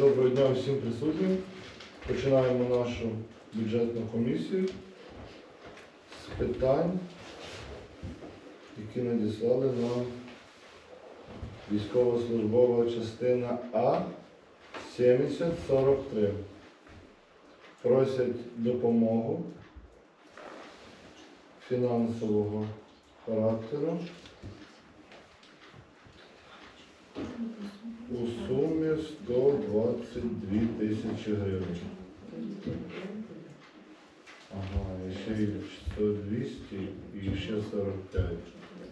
Доброго дня всім присутнім. Починаємо нашу бюджетну комісію з питань, які надіслали нам військово-службова частина А 7043. Просять допомогу фінансового характеру у сумі 122 тисячі гривень. Ага, і ще й 100, 200 і ще 45.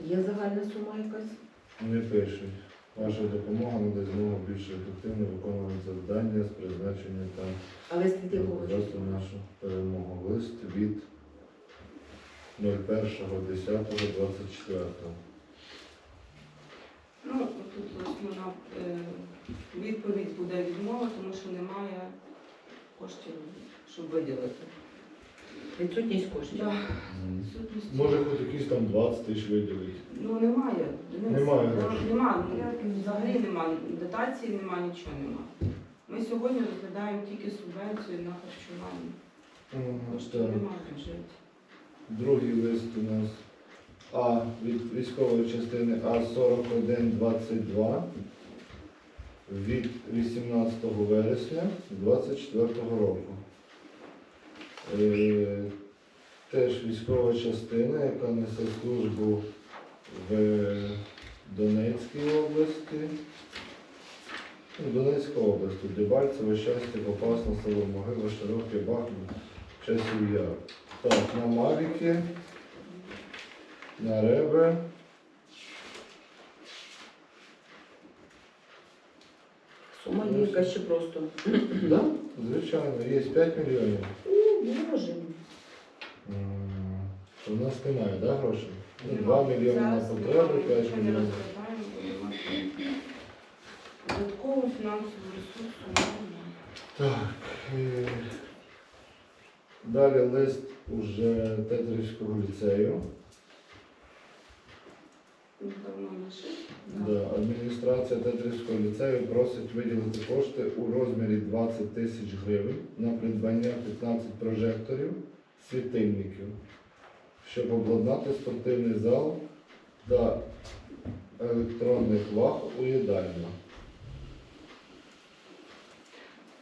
Є загальна сума якась? Не пишуть. Ваша допомога надасть змогу більш ефективно виконувати завдання з призначення та від якого? Просто нашу перемогу. Лист від 01.10.24. Ну, тут основна е, відповідь буде відмова, тому що немає коштів, щоб виділити. Відсутність коштів. Да. Відсутність. Може хоч якісь там 20 тисяч виділити. Ну немає. Денис. Немає Ну, грошей. Нема. Взагалі немає. Дотації немає, нічого немає. Ми сьогодні розглядаємо тільки субвенцію на харчування. Коштів немає в бюджеті. Другий лист у нас А від військової частини А4122 від 18 вересня 24 року. Е, Теж військова частина, яка несе службу в Донецькій області. Ну, Донецька область, тут Дебальцево, Щастя, Попасна, село Могила, Широке, Бахмут, Часів Яр. Так, на Мавіки, на Ребе. Сума є ще просто. Да, звичайно, є 5 мільйонів. Боже. У нас немає, да, грошей? Ну, 2 мільйони на потреби, 5 мільйонів. розглядаємо, бо фінансового ресурсу немає. Так. е, Далі лист уже Тетрівського ліцею. Да, адміністрація Тетрівського ліцею просить виділити кошти у розмірі 20 тисяч гривень на придбання 15 прожекторів світильників, щоб обладнати спортивний зал та електронних ваг у їдальні.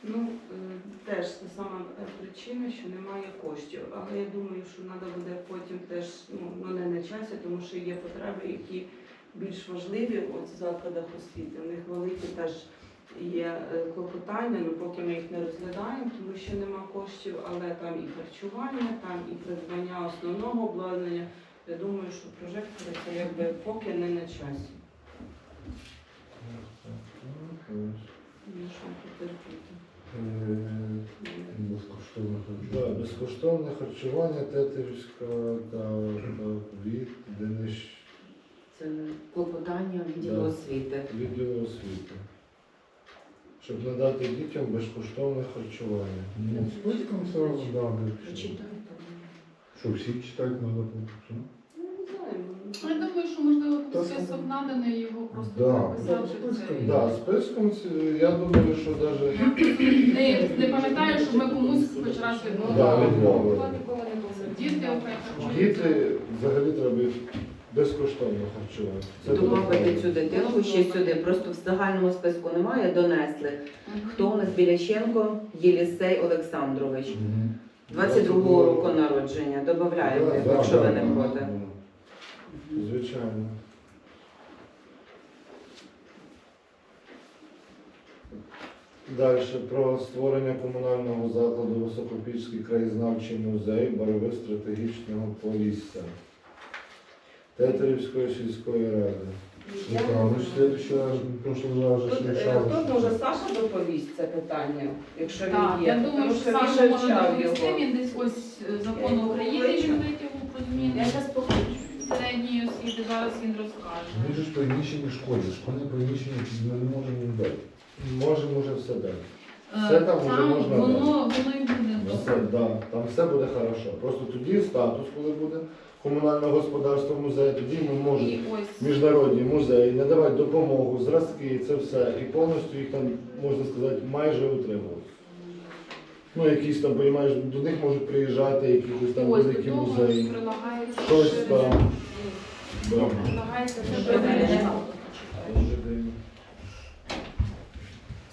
Ну, е, теж це сама е, причина, що немає коштів. Але я думаю, що треба буде потім теж, ну, ну не на часі, тому що є потреби, які більш важливі от в закладах освіти. У них великі теж є е, клопотання, ну поки ми їх не розглядаємо, тому що нема коштів, але там і харчування, там і придбання основного обладнання. Я думаю, що прожектори це якби поки не на часі. Ну, що потерпіти. Безкоштовне харчування. Да, безкоштовне харчування Тетрівська та, та від Денис Це клопотання відділу Да. освіти. відділу освіти. Щоб надати дітям безкоштовне харчування. Ну, списком сразу, да, да. Прочитай. Что, все читать надо будет? Ну, не знаю. Ну, Я думаю, що можливо Та список сам- наданий його просто Да. прописати. Списком, цей. Да, списком я думаю, що навіть Не, не пам'ятаю, щоб ми комусь хоч раз Да, відмовили. Діти окремо діти взагалі треба їх безкоштовно харчувати. Правильно. цю дитинку ще сюди. Просто в загальному списку немає, донесли. Мгм. Хто у нас Білященко? Єлісей Олександрович. Мгм. 22-го року народження. Да, да, якщо ви да, не да, проти. да. Звичайно. Далі про створення комунального закладу Високопільський краєзнавчий музей боротьби стратегічного полісся Тетерівської сільської ради. Я Ну, раз же Тут, е. Тут може Саша доповість це питання, якщо Так, він є. я думаю, що Саша може вивчав доповісти, його. він десь ось е, закон України він витягу про Я зміни зараз. Освіти, зараз він розкаже. Ми ж приміщення школи, школьне приміщення ми не можемо їм дати. Можемо вже все дати. Е, Все там уже можна воно, воно і буде Все, да, там все буде хорошо. Просто тоді статус, коли буде, комунального господарства музею, тоді ми можемо І ось міжнародні музеї надавати допомогу, зразки, це все, і повністю їх там, можна сказати, майже утримувати. Ну, якісь там, розумієш, до них можуть приїжджати якісь там ось до великі того музеї. прилагається Щось ще- там. Добре.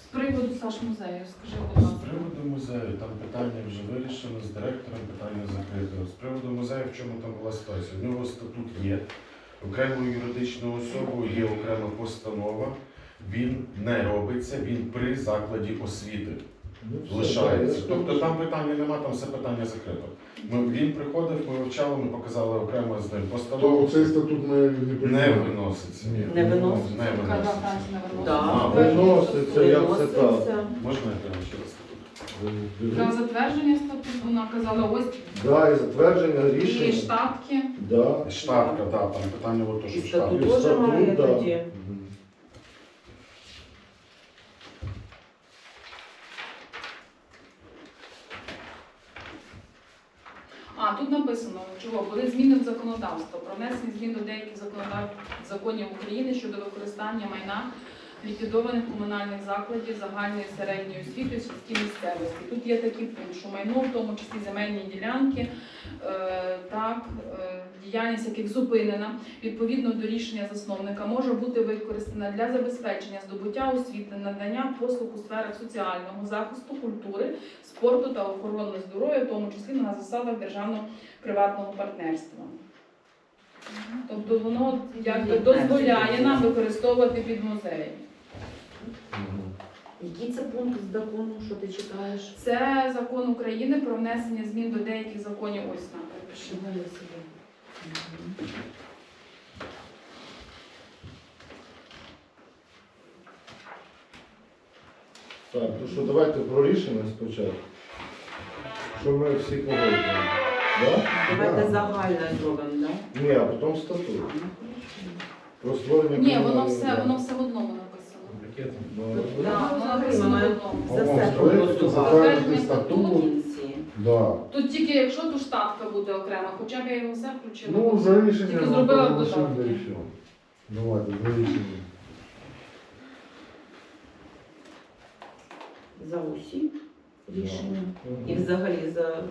З приводу Саш музею, скажи, будь З приводу музею, там питання вже вирішено, з директором питання закрито. З приводу музею, в чому там була ситуація? У нього статут є, окремою юридичною особою є окрема постанова. Він не робиться, він при закладі освіти лишається. Тобто там питання нема, там все питання закрито. Ми, він приходив, ми вивчали, ми показали окремо з ним То цей статут ми не приймаємо. виноситься. Ні. Не виноситься? Не виноситься. Да. А, Виноситься, як це так. Виноситься. Можна я прямо ще раз? Для затвердження статуту вона казала, ось Да, і затвердження і рішення. штатки. Да. Штатка, так, там питання от то, І що штатка. статут теж статут, має да. тоді. Мгм. Тут написано, чого? Були зміни в законодавство про внесення змін до деяких законів України щодо використання майна ліквідованих комунальних закладів загальної середньої освіти в сільській місцевості. Тут є такий пункт, що майно, в тому числі земельні ділянки, е, так, е, діяльність яких зупинена відповідно до рішення засновника, може бути використана для забезпечення здобуття освіти, надання послуг у сферах соціального захисту, культури, спорту та охорони здоров'я, в тому числі на засадах державно-приватного партнерства. Тобто воно якби дозволяє нам використовувати під музеї. Який це пункт з закону, що ти читаєш? Це закон України про внесення змін до деяких законів. Ось на перепиши. Читаю собі. Мгм. Так, то що давайте про рішення спочатку. Що ми всі погоджуємо. Да? Давайте Да. загальне зробимо, да? Ні, а потім статут. Про створення Ні, воно все, воно все в одному Да, затвердити статут. Тут тільки якщо ту штатка буде окремо, хоча б я його все включила. Ну, за рішення Тільки зробила проголосуємо, додатки. Давайте, за рішення. За усі рішення. І взагалі за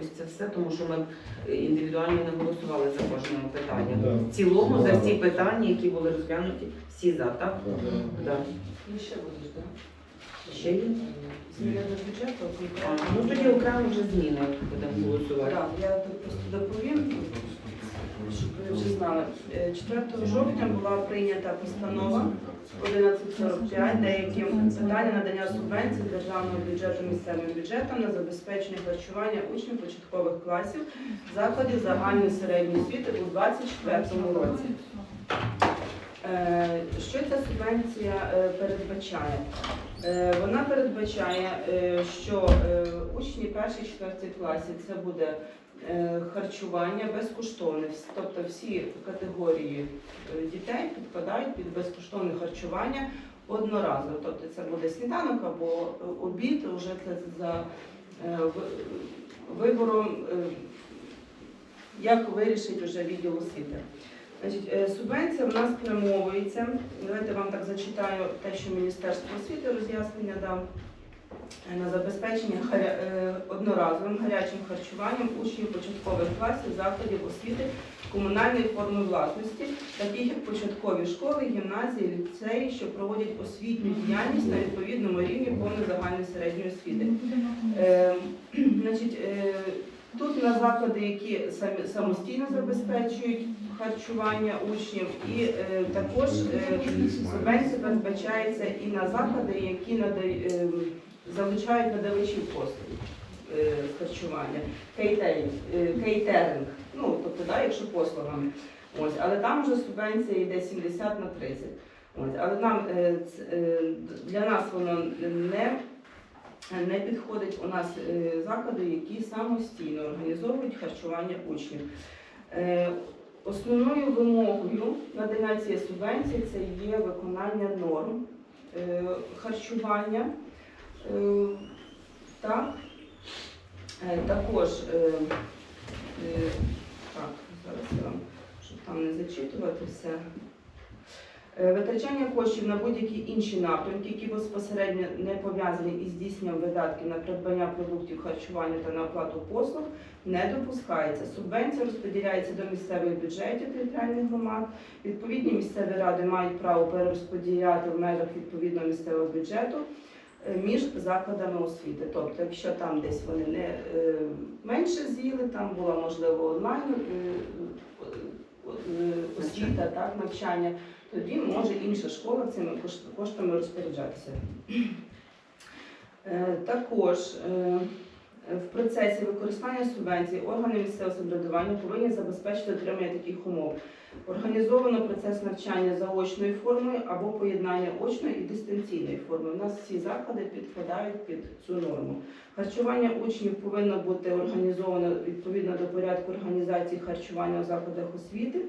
ось це все, тому що ми індивідуально не голосували за кожне питання. В цілому за всі питання, які були розглянуті, всі за, так? Да. Ну, ще будеш, так? Ще є? Зміни до бюджету, А. Ну тоді окремо вже зміни будемо голосувати. Так, я тут просто доповім, щоб ви вже знали. Е, 4 жовтня була прийнята постанова 1145, деякі питання надання субвенцій державного бюджету місцевим бюджетам на забезпечення харчування учнів початкових класів закладів загальної середньої освіти у 2024 році. Е, Що ця субвенція е, передбачає? Е, Вона передбачає, що учні перших четвертих класів це буде харчування безкоштовне. Тобто всі категорії е, дітей підпадають під безкоштовне харчування одноразово. Тобто це буде сніданок або е, обід, вже це за е, вибором, е, як вирішить вже відділ освіти. Значить, е, субвенція в нас спрямовується. Давайте вам так зачитаю те, що Міністерство освіти роз'яснення дав е, на забезпечення е, одноразовим гарячим харчуванням учнів початкових класів закладів освіти комунальної форми власності, таких як початкові школи, гімназії, ліцеї, що проводять освітню діяльність на відповідному рівні повної загальної середньої освіти. Е, е, тут на заклади, які самостійно забезпечують харчування учнів, і е, також е, субвенція передбачається і на заклади, які надають, е, залучають надавачів послуг е, з харчування, кейтеринг, е, ну тобто, да, якщо послугами. Ось, але там вже субвенція йде 70 на 30. Ось, але нам е, е, для нас воно не не підходить у нас е, заклади, які самостійно організовують харчування учнів. Е, Основною вимогою надання цієї субвенції це є виконання норм е, харчування. Е, Так. Е, Також е, так, Зараз я вам, щоб там не зачитувати все. Витрачання коштів на будь-які інші напрямки, які безпосередньо не пов'язані із здійсненням видатків на придбання продуктів харчування та на оплату послуг, не допускається. Субвенція розподіляється до місцевих бюджетів територіальних громад. Відповідні місцеві ради мають право перерозподіляти в межах відповідного місцевого бюджету між закладами освіти. Тобто, якщо там десь вони не е, менше з'їли, там була можливо онлайн е, е, освіта, так, навчання, тоді може інша школа цими коштами розпоряджатися. Е, Також е, в процесі використання субвенцій органи місцевого самоврядування повинні забезпечити отримання таких умов. Організовано процес навчання заочною формою або поєднання очної і дистанційної форми. У нас всі заклади підпадають під цю норму. Харчування учнів повинно бути організовано відповідно до порядку організації харчування у закладах освіти,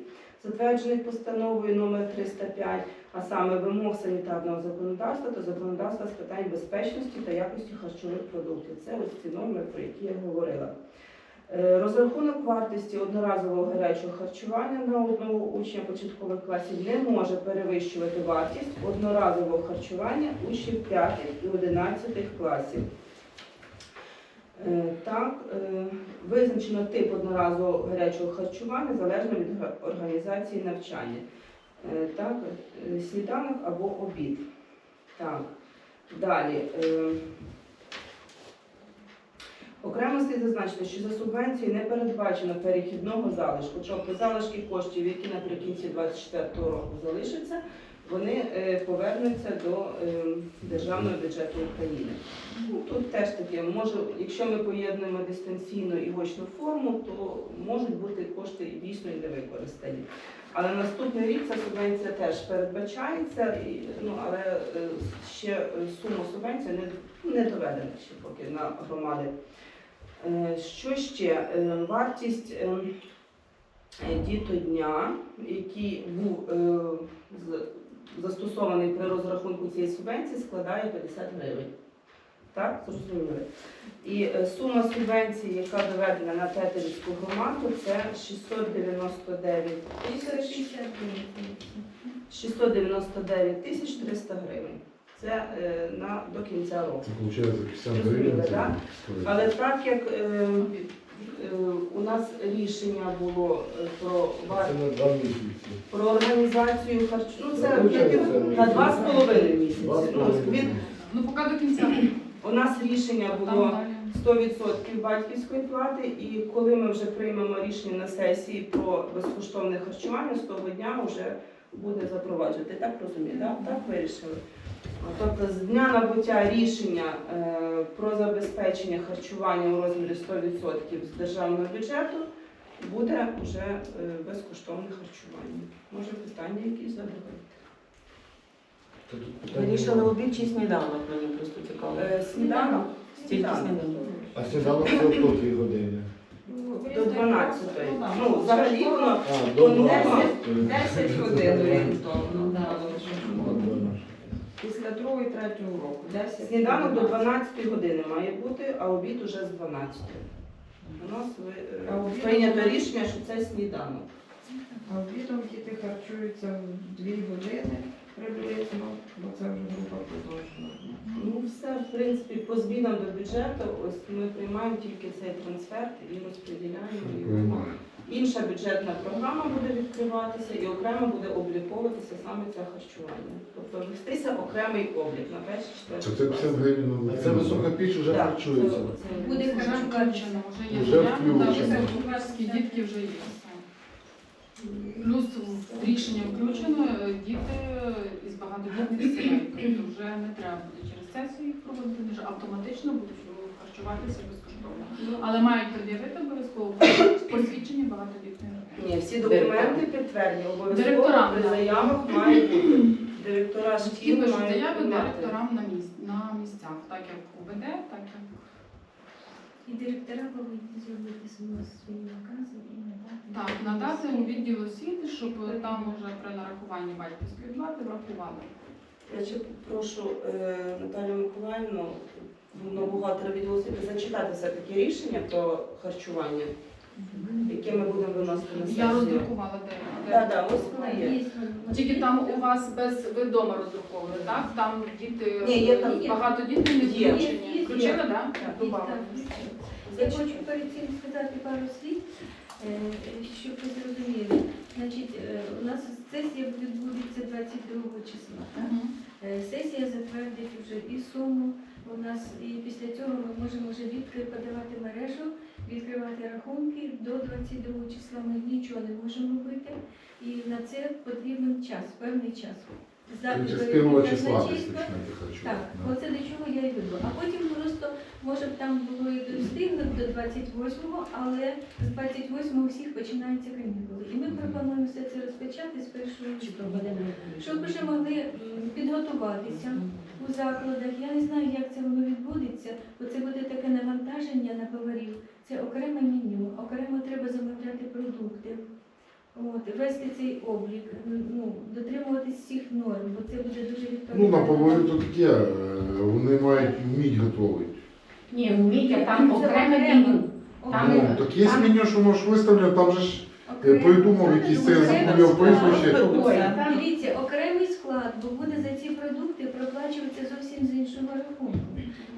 затверджених постановою номер 305, а саме вимог санітарного законодавства та законодавства з питань безпечності та якості харчових продуктів. Це ось ці норми, про які я говорила. Е, Розрахунок вартості одноразового гарячого харчування на одного учня початкових класів не може перевищувати вартість одноразового харчування учнів 5 і 11 класів. Е, Так, е, визначено тип одноразового гарячого харчування залежно від організації навчання. Е, Так, сніданок або обід. Так, далі. Окремо слід зазначити, що за субвенцією не передбачено перехідного залишку, тобто залишки коштів, які наприкінці 2024 року залишаться, вони е, повернуться до е, державного бюджету України. Ну, тут теж таке, може, якщо ми поєднуємо дистанційну і очну форму, то можуть бути кошти дійсно і не використані. Але наступний рік ця субвенція теж передбачається, і, ну, але е, ще сума субвенції не, не доведена ще поки на громади. Що ще? Вартість е, дітодня, який був з- застосований при розрахунку цієї субвенції, складає 50 гривень. Так, зрозуміли. І е, сума субвенції, яка доведена на Тетерівську громаду, це 699 тисяч 699 тисяч 300 гривень. Це е, на, до кінця року. Це виходить 50 Зрозуміло, гривень. це да? Але так як е, у нас рішення було е, про Це на два місяці. про організацію харч... ну це Ну, на два з половиною місяці. Два з Ну, половиною. він, Ну, поки до кінця. у нас рішення було далі. 100% батьківської плати, і коли ми вже приймемо рішення на сесії про безкоштовне харчування, з того дня вже буде запроваджувати. Так розумію, так? Так вирішили. Тобто з дня набуття рішення е, про забезпечення харчування у розмірі 100% з державного бюджету буде вже е, безкоштовне харчування. Може питання якісь задавати? Вирішили обід чи сніданок, мені просто цікаво. Е, Сніданок? Тільки Сніданок. сніданок. А сніданок це по дві години. До 12. Ну, взагалі воно А, до не 12. 10 годин орієнтовно. До 12. Після другого і третього року. 10 Сніданок до 12 години має бути, а обід уже з 12. У нас ви- е, А обід- прийнято рішення, що це сніданок. А обідом діти харчуються в 2 години приблизно, бо це вже група продовжена. Ну все, в принципі, по змінам до бюджету, ось ми приймаємо тільки цей трансфер і розподіляємо. його. Інша бюджетна програма буде відкриватися і окремо буде обліковуватися саме це харчування. Тобто вестися окремий облік на перші Це четверті. це 50 гривень це висока піч вже Так, харчується. це- Буде це- включено, вже є Вже включено. так, дітки вже є. Плюс в рішення включено діти багатодітних сімей. Тобто вже не треба буде через сесію їх проводити, вже автоматично будуть харчуватися безкоштовно. Ну, Але мають пред'явити обов'язково посвідчення багатодітної родини. Ні, всі документи підтвердні, обов'язково Директорам, при заявах має бути. Директора шкіл пишуть мають заяви мати. директорам на місцях, так як УБД, так як І директора повинні зробити свої свої накази. Так надати у відділ освіти, щоб там уже при нарахуванні батьківської плати врахували. Я ще прошу е, Наталію Миколаївну, головного бухгалтера відділу освіти, зачитати все-таки рішення про харчування. які ми будемо виносити на Я роздрукувала де. Так, так, ось вона є. Тільки там у вас без ви вдома роздруковані, так? Там діти Ні, є там- багато дітей не Є. включені. Включили, так? Добавили. Я хочу перед цим сказати пару слів, е, щоб ви зрозуміли. Значить, е, у нас сесія відбудеться 22 числа. Так? Е, Сесія затвердить вже і суму у нас, і після цього ми можемо вже відкрити подавати мережу, відкривати рахунки. До 22 числа ми нічого не можемо робити, і на це потрібен час, певний час. Запит числа десь хочу. Так, оце до чого я й веду. А потім просто, може б там було і достигнути до 28-го, але з 28-го всіх починаються канікули. І ми пропонуємо все це розпочати з 1 листопада, щоб вже могли підготуватися у закладах. Я не знаю, як це воно відбудеться, бо це буде таке навантаження на поварів. Це окреме меню, окремо треба замовляти продукти. От, вести цей облік, ну, дотримуватись всіх норм, бо це буде дуже Ну, на поварі то таке, е, вони мають вміть готувати. Ні, вміття, там окреме меню. Там- Ну, так є там- меню, що можеш виставляти, там же ж я придумав якийсь цей забув прізвище. Ой, там- Дивіться, окремий склад, бо буде за ці продукти проплачуватися зовсім з іншого рахунку.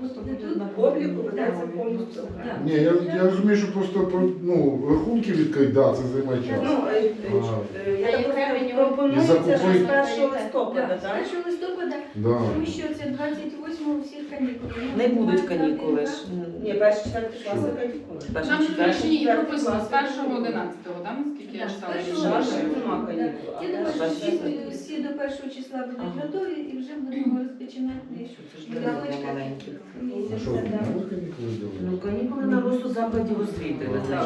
От тут Обліку ведеться повністю. Так. Ні, я, я розумію, що просто про- ну, рахунки відкрити, да, це займає час. Ну, е, е, я так розумію, пропонується що з 1 листопада, Так, так? 1 листопада, Да. тому що це 28 у всіх канікули. Не будуть канікули ж. Ні, перші четверті класи канікули. Там четвертий. рішенні і прописано з клас. 1 11 так? Наскільки я читала з нема канікул. Я думаю, що всі, всі до першого числа будуть Ага. готові і вже будемо розпочинати Це ж для маленьких. А місяць. що, да. на канікули Ну, канікули на розсуд закладів освіти Так,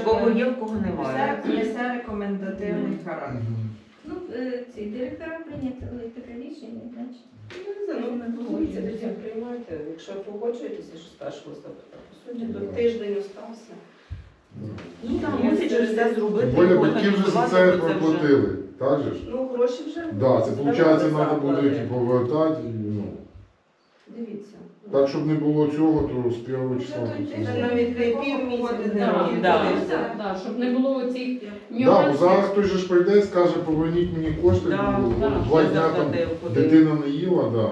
В кого є, в кого немає. Несе рекомендативний характер. Мгм. Ну, е, ці директора прийняли таке рішення, значить. Ну, не знаю, ну, погодіться, тоді приймайте. Якщо погоджуєтеся, що 1 листопада, по суті, до тиждень остався. Ну там мусять же все зробити. Більше батьки вже за це проплатили, так же ж? Ну, гроші вже. Да, це виходить, треба буде повертати. Ну. Дивіться. Так, щоб не було цього, то з першого числа. Вже той це тиждень. Це зробимо. навіть не півмісяця, Да, да. щоб не було цих Да, бо зараз хтось же ж прийде і скаже, поверніть мені кошти, Да, бо да, два дня там заплатив, дитина не їла, да.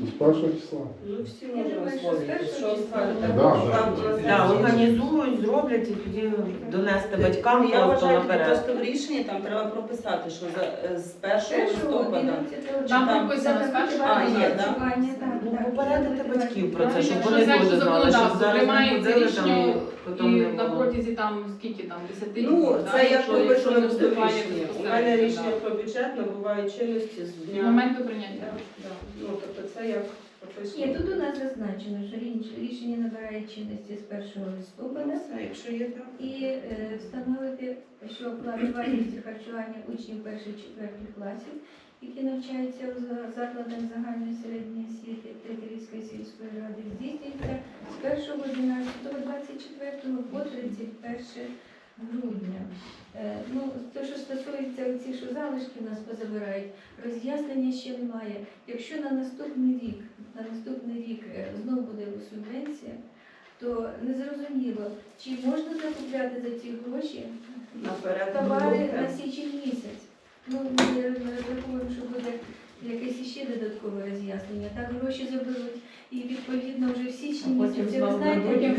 З першого числа. Ну, всі можуть думаю, що Що скажете? Да, да. Да, організують, зроблять і тоді донести батькам Ну, Я просто вважаю, наперед. просто в рішенні там треба прописати, що за, е, з 1 листопада. Там Там прописано з першого А, є, да? Ну, попередити батьків про це, щоб вони теж знали, що зараз не приймається ходили рішення там, потім І не на було. протязі там скільки там 10 днів. Ну, да, це як якщо- якщо прописано не вступає рішенні. У безпосередньо, мене да. рішення про бюджет набуває чинності з З дня. моменту прийняття. Да, да. Ну, тобто це як прописано. Ні, тут у нас зазначено, що річ- рішення набирає чинності з 1 листопада. Все, якщо є так. І е, встановити, що оплата вартості харчування учнів перших-четвертих класів, які навчаються у закладах загальної середньої освіти Тетерівської сільської ради, здійснюється з 1.11.24 по 31 грудня. Е, ну, те, що стосується ці, що залишки нас позабирають, роз'яснення ще немає. Якщо на наступний рік, на наступний рік е, знов буде субвенція, то незрозуміло, чи можна закупляти за ці гроші товари на січень місяць. Ну, ми розраховуємо, що буде якесь іще додаткове роз'яснення. Так гроші заберуть і відповідно вже в січні місяці. Ви знаєте, Потім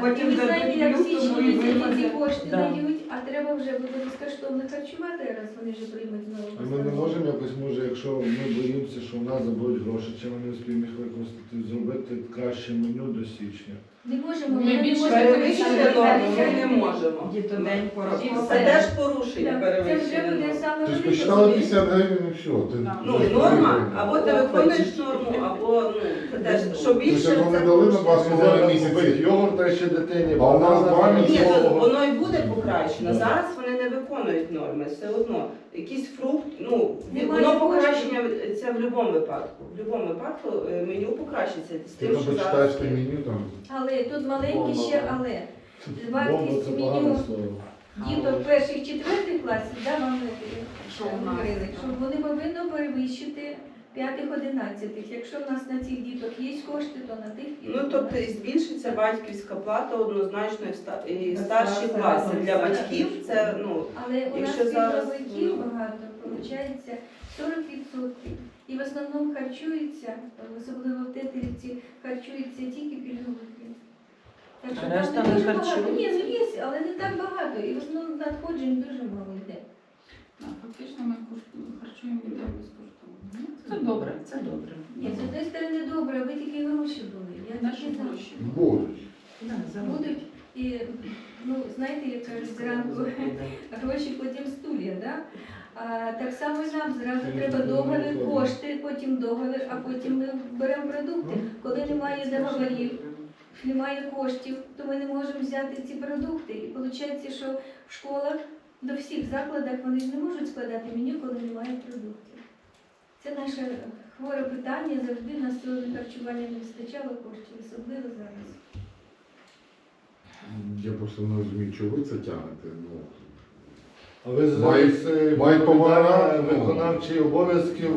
потім і місяці ці виходить. кошти Да. дають, а треба вже буде безкоштовно харчувати, раз вони вже приймуть знову. А ми не можемо якось, може, якщо ми боїмося, що в нас заберуть гроші, чи ми не успіємо їх використати, зробити краще меню до січня. Не можемо, Ми ми не більше можемо Перевищити норму ми не можемо. Дітодень І порахував. Це теж порушення Так, Це вже перевищення. буде саме Тобто велике. посчитали 50 гривень і все. Ти, Ну, норма, або ти виконуєш норму, або ну, теж, що більше Тобто вони дали на вас половину Зараз місяці. йогурт та ще дитині. А у нас два Ні, місяці. то воно і буде покращено. Зараз вони не виконують норми, все одно. Якийсь фрукт, ну, воно покращення це в будь-якому випадку. В будь-якому випадку е, меню покращиться з тим, що зараз. те меню там. Але тут маленьке Бомба. ще але. Вартість це меню діток перших четвертих класів, да, вам Що у нас? говорили, що вони повинні перевищити п'ятих одинадцятих. Якщо в нас на цих діток є кошти, то на тих і Ну тобто і збільшиться батьківська плата однозначно і в ста- і старші класи. Для батьків це ну Але у нас Якщо зараз, ну, багато, виходить 40%. І в основному харчуються, особливо в Тетерівці, харчуються тільки пільговики. Так що А там решта не не дуже багато. харчуються? Ні, ну є, але не так багато. І в основному надходжень дуже мало йде. Так, Фактично ми кош- харчуємо дітей безкоштовно. Ну, Це добре, це добре. Ні, з однієї сторони добре, аби тільки гроші були. Я Наші тільки за. гроші. Будуть. Да, за- Будуть і ну знаєте, як кажуть зранку гроші, потім стулья, да? А так само і нам зразу треба договір, кошти, потім договір, а потім ми беремо продукти. Коли немає договорів, немає коштів, то ми не можемо взяти ці продукти. І виходить, що в школах до всіх закладах вони ж не можуть складати меню, коли немає продуктів. Це наше хворе питання, завжди на сьогодні харчування не вистачало коштів, особливо зараз. Я просто не розумію, чого ви це тягнете. Ну, А ви Мають- зараз е, повага, ну. виконавчі обов'язків.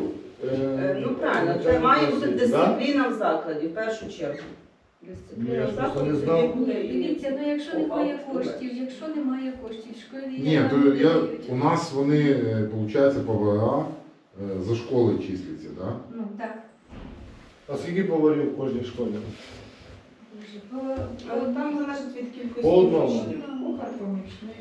Е, Ну правильно, це має бути да? дисципліна в закладі, в першу чергу. Ні, Дисципліна в закладі не тоді знав. буде і- дивіться, ну якщо немає коштів, якщо немає коштів, школі Ні, то я, у нас вони, виходить, повара е, за школи числяться, так? Да? Ну так. А скільки поварів в кожній школі? Але там залежить від кількості По одному. учнів. Кухар, помічник.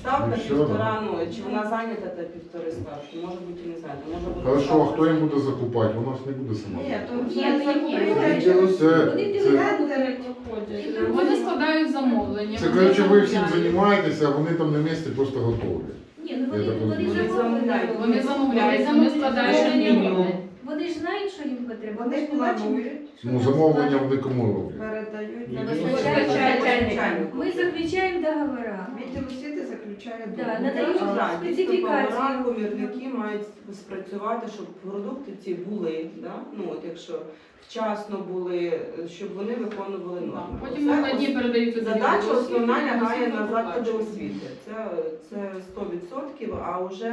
Ставка Ну, що, півтора, ну чи вона зайнята та півтори ставки, може бути і не знаю, може бути. Хорошо, а хто їм буде закупати? Вона ж не буде сама. Ні, то Ні, вже ні, закупили. Відділу Це, Вони це, виходять. Вони складають замовлення. це вони коротше, ви всім замовляють. займаєтеся, а вони там на місці просто готові. Ні, ну вони, Я так вони розумію. замовляють. Вони замовляють, вони складають меню. Вони ж знають, що їм потрібно. Вони ж не планують, Ну, замовлення вони кому роблять? передають. Ні, постачальника. Ми заключаємо договори. Відділ освіти Да, договір. надають Так, так, специфікації. мають спрацювати, щоб продукти ці були, да? ну от якщо вчасно були, щоб вони виконували норми. Потім Це накладні передають. Задача основна лягає на заклади освіти. Це, це 100%, а вже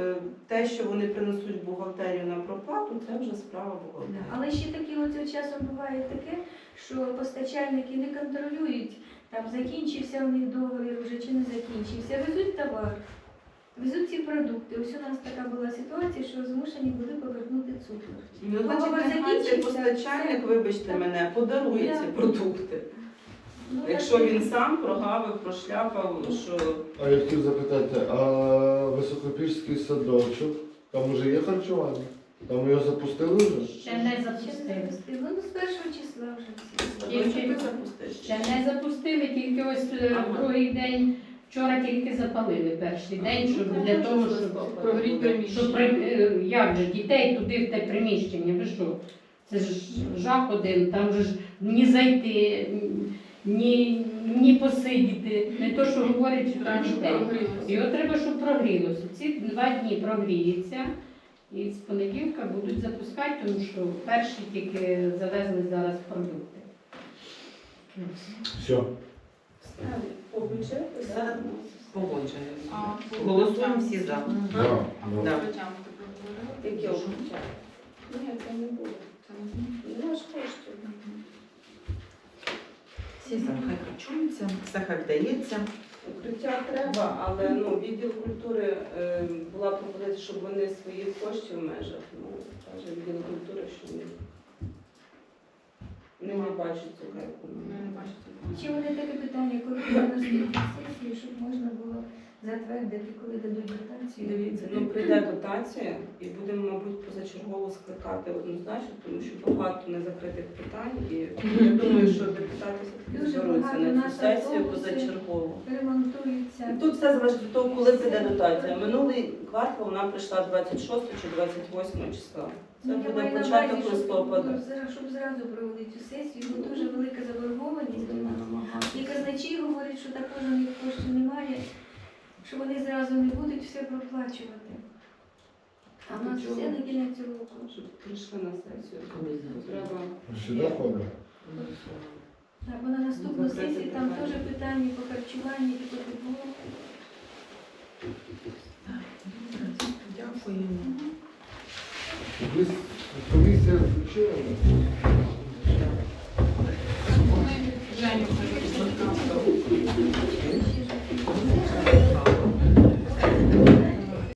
е, те, що вони принесуть в бухгалтерію на проплату, це вже справа Да, бухгалтерії. Але ще такі от часом буває таке, що постачальники не контролюють, там закінчився у них договір вже чи не закінчився. Везуть товар, везуть ці продукти. Ось у нас така була ситуація, що змушені були повернути цукор. Ну, значить, нехай постачальник, вибачте Так. мене, подарує ці продукти. Ну, Якщо він сам прогавив, прошляпав, що А я хотів запитати, а високопільський садочок, там уже є харчування? Там його запустили вже? Ще не запустили. Ну, з першого числа вже. Тільки- Ще не запустили, тільки ось е, Ага. другий день. Вчора тільки запалили перший день, щоб для того, щоб при, е, як же дітей туди в те приміщення, ви що? Це ж жах один, там же ж ні зайти, ні, ні посидіти, не то, що говорять про Так, дітей. Його треба, щоб прогрілося. Ці два дні прогріється. І з понеділка будуть запускати, тому що перші тільки завезли зараз продукти. Все. По За- Погоджую. Голосуємо всі за. Да, да. Яке укриття? Ні, це не було. Це не знаю. Ж коштів. Всі за. Хай харчуються, все хай вдається. Укриття треба, але ну, відділ культури е, була пропозиція, щоб вони своїх коштів в межах. Ну, каже відділ культури, що ні. Не бачить цукерку. Ми не бачите. Чи вони таке питання, коли на наступній сесії, щоб можна було затвердити, коли дадуть дотацію? Дивіться, ну прийде дотація і будемо, мабуть, позачергово скликати однозначно, тому що багато незакритих питань. І я думаю, що депутати все-таки Дуже зберуться багато на цю сесію позачергово. Ремонтується. Тут все залежить від того, коли прийде дотація. Минулий квартал вона прийшла 26 чи 28 числа. Це Ну, я буде маю на початок листопада. Щоб, зра- щоб зразу провели цю сесію, бо дуже велика заборгованість до нас. І казначі говорять, що також у них коштів немає, що вони зразу не будуть все проплачувати. А в нас все на кінець року. Щоб прийшла на сесію, коли треба. Так, бо на наступну ну, сесію там теж питання по харчуванню і по теплу. Дякуємо. Комісія включена. Женю кажуть.